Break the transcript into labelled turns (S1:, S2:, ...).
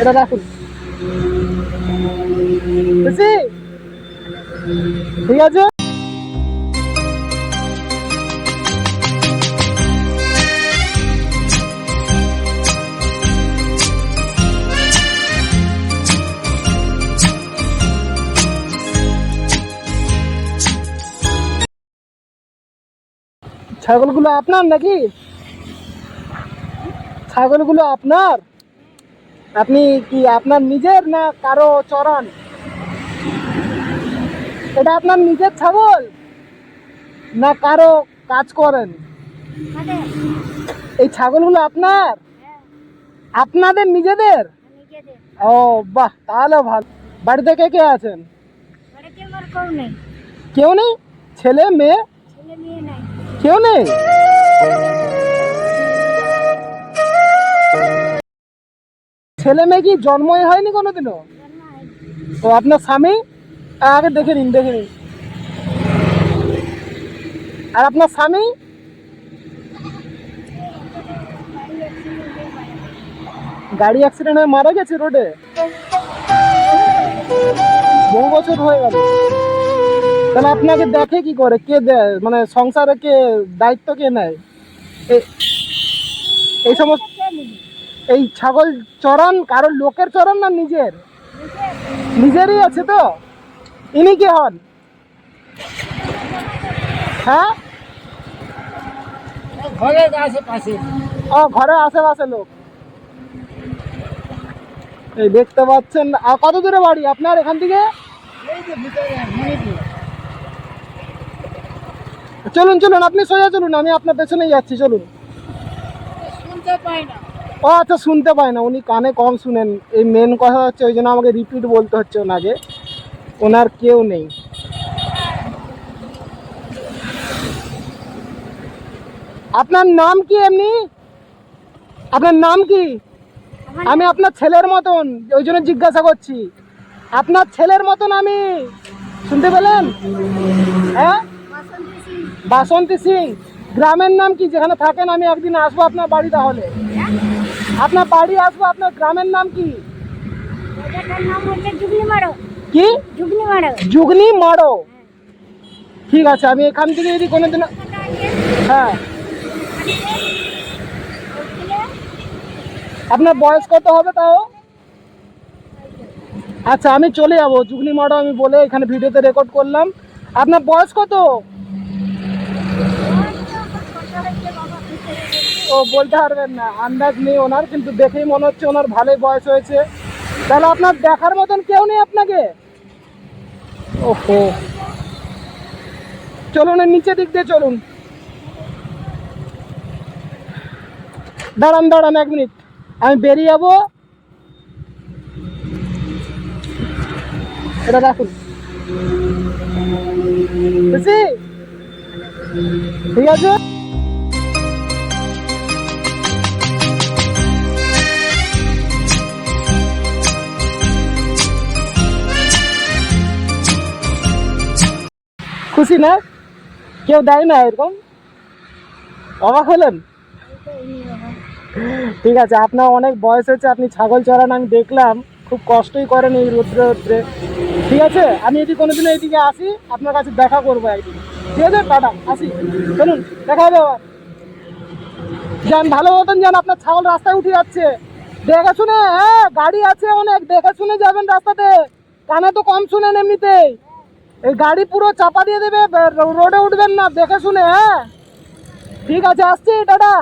S1: এটা রাখুন। ঠিক আছে? ছাগলগুলো আপনার নাকি? ছাগলগুলো আপনার? আপনি কি আপনার নিজের না কারও চরণ? এটা আপনার নিজের ছাগল? না কারও কাজ করেন? এই ছাগলগুলো আপনার?
S2: হ্যাঁ।
S1: আপনাদের নিজেদের? ও বাহ তাহলে ভালো। বাড়িতে কে কে আছেন?
S2: কেউ নেই?
S1: ছেলে মেয়ে?
S2: ছেলে মেয়ে নাই।
S1: কেউ নেই? ছেলে মেয়ে কি জন্মই হয়নি কোনোদিনও? তো আপনার স্বামী? আগে দেখে নিন দেখে নিন। আর আপনার স্বামী? গাড়ি অ্যাক্সিডেন্ট হয়ে মারা গেছে রোডে বহু বছর হয়ে গেল। তাহলে আপনাকে দেখে কি করে? কে দেয় মানে সংসারে কে দায়িত্ব কে নেয়? এই সমস্ত এই ছাগল চরান কারোর লোকের চরান না নিজের?
S2: নিজের
S1: নিজেরই আছে তো? ইনি কে হন? হ্যাঁ?
S3: ঘরের আশেপাশে
S1: ও ঘরের আশেপাশে লোক। এই দেখতে পাচ্ছেন আর কত দূরে বাড়ি আপনার এখান থেকে? চলুন চলুন আপনি সোজা চলুন আমি আপনার পেছনেই যাচ্ছি চলুন।
S3: শুনতে পাই না।
S1: ও আচ্ছা শুনতে পায় না। উনি কানে কম শুনেন। এই মেন কথা হচ্ছে ওই জন্য আমাকে রিপিট বলতে হচ্ছে ওনাকে। ওনার কেউ নেই। আপনার নাম কি এমনি? আপনার নাম কি? আমি আপনার ছেলের মতন ওই জন্য জিজ্ঞাসা করছি। আপনার ছেলের মতন আমি। শুনতে পেলেন? হ্যাঁ?
S2: বাসন্তী সিং।
S1: গ্রামের নাম কি? যেখানে থাকেন আমি একদিন আসব আপনার বাড়ি তাহলে। আপনার বাড়ি আসব আপনার গ্রামের নাম কি? কি? যুগনি মারো। ঠিক আছে আমি এখান থেকে যদি কোনোদিন হ্যাঁ। আপনার বয়স কত হবে তাও? আচ্ছা আমি চলে যাব। যুগনি মারো আমি বলে এখানে ভিডিওতে রেকর্ড করলাম। আপনার বয়স কত? বলতে পারবেন না আন্দাজ নেই ওনার, কিন্তু দেখেই মনে হচ্ছে ওনার ভালোই বয়স হয়েছে। তাহলে আপনার দেখার মতন কেউ নেই আপনাকে? ওহো। চলুন নিচে দিক দিয়ে চলুন। দাঁড়ান দাঁড়ান এক মিনিট। আমি বেরিয়ে যাব। এটা রাখুন। ঠিক আছে? খুশি না? কেউ দেয় না এরকম? অবাক হলেন? ঠিক আছে, আপনার অনেক বয়স হয়েছে, আপনি ছাগল চড়ান আমি দেখলাম, খুব কষ্টই করেন এই রৌদ্রে রৌদ্রে ঠিক আছে, আমি যদি কোনোদিন এইদিকে আসি, আপনার কাছে দেখা করব একদিন। ঠিক আছে, টাটা, আসি। চলুন, দেখা হবে আবার। যান, ভালো মতন যান, আপনার ছাগল রাস্তায় উঠে যাচ্ছে। দেখে শুনে হ্যাঁ গাড়ি আছে অনেক, দেখে শুনে যাবেন রাস্তাতে। কানে তো কম শুনেন এমনিতেই। এই গাড়ি পুরো চাপা দিয়ে দেবে রোডে উঠবেন না, দেখে শুনে হ্যাঁ? ঠিক আছে, আসছি, টাটা।